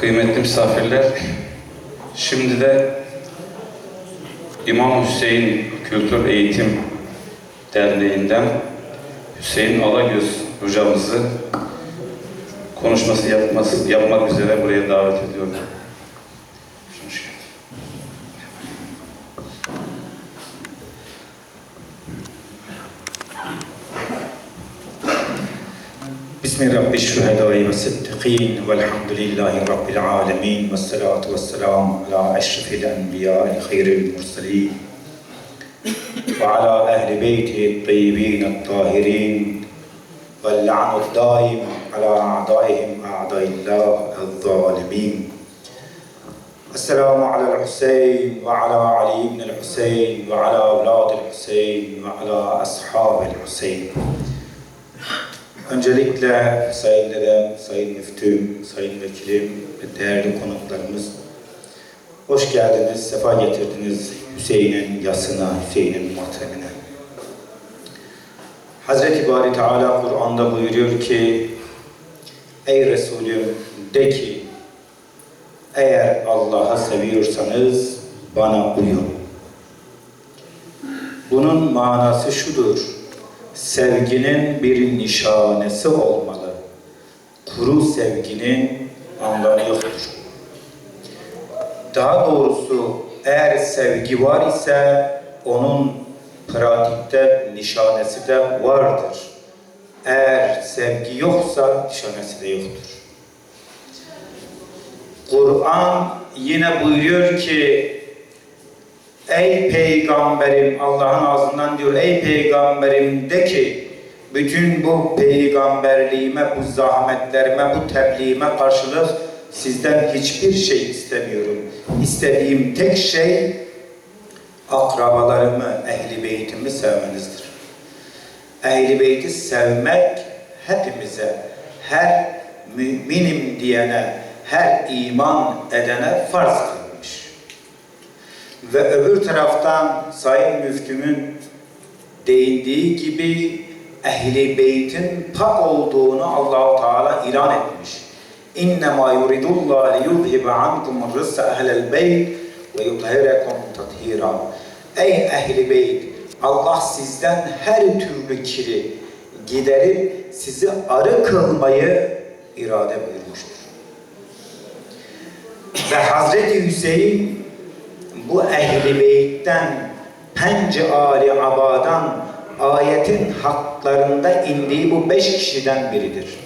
Kıymetli misafirler, şimdi de İmam Hüseyin Kültür Eğitim Derneği'nden Hüseyin Alagöz hocamızı konuşması yapması, yapmak üzere buraya davet ediyorum. بسم رب الشهداء والصديقين والحمد لله رب العالمين والصلاة والسلام على أشرف الأنبياء خير المرسلين وعلى أهل بيته الطيبين الطاهرين واللعن الدائم على أعدائهم أعداء الله الظالمين السلام على الحسين وعلى علي بن الحسين وعلى أولاد الحسين وعلى أصحاب الحسين Öncelikle Sayın Dedem, Sayın Müftüm, Sayın Vekilim ve değerli konuklarımız hoş geldiniz, sefa getirdiniz Hüseyin'in yasına, Hüseyin'in matemine. Hazreti Bari Teala Kur'an'da buyuruyor ki Ey Resulüm de ki eğer Allah'ı seviyorsanız bana uyun. Bunun manası şudur sevginin bir nişanesi olmalı. Kuru sevginin anlamı yoktur. Daha doğrusu eğer sevgi var ise onun pratikte nişanesi de vardır. Eğer sevgi yoksa nişanesi de yoktur. Kur'an yine buyuruyor ki Ey peygamberim Allah'ın ağzından diyor ey peygamberim de ki bütün bu peygamberliğime, bu zahmetlerime, bu tebliğime karşılık sizden hiçbir şey istemiyorum. İstediğim tek şey akrabalarımı, ehli beytimi sevmenizdir. Ehli beyti sevmek hepimize, her müminim diyene, her iman edene farz kılmış. Ve öbür taraftan Sayın Müftümün değindiği gibi ehli beytin pak olduğunu Allahu Teala ilan etmiş. İnnemâ yuridullah liyuzhibe ankum rıssa ehlel beyt ve yutahhirekum tathira. Ey ehli beyt! Allah sizden her türlü kiri giderip sizi arı kılmayı irade buyurmuştur. Ve Hazreti Hüseyin bu ehli beytten pence ali abadan ayetin haklarında indiği bu beş kişiden biridir.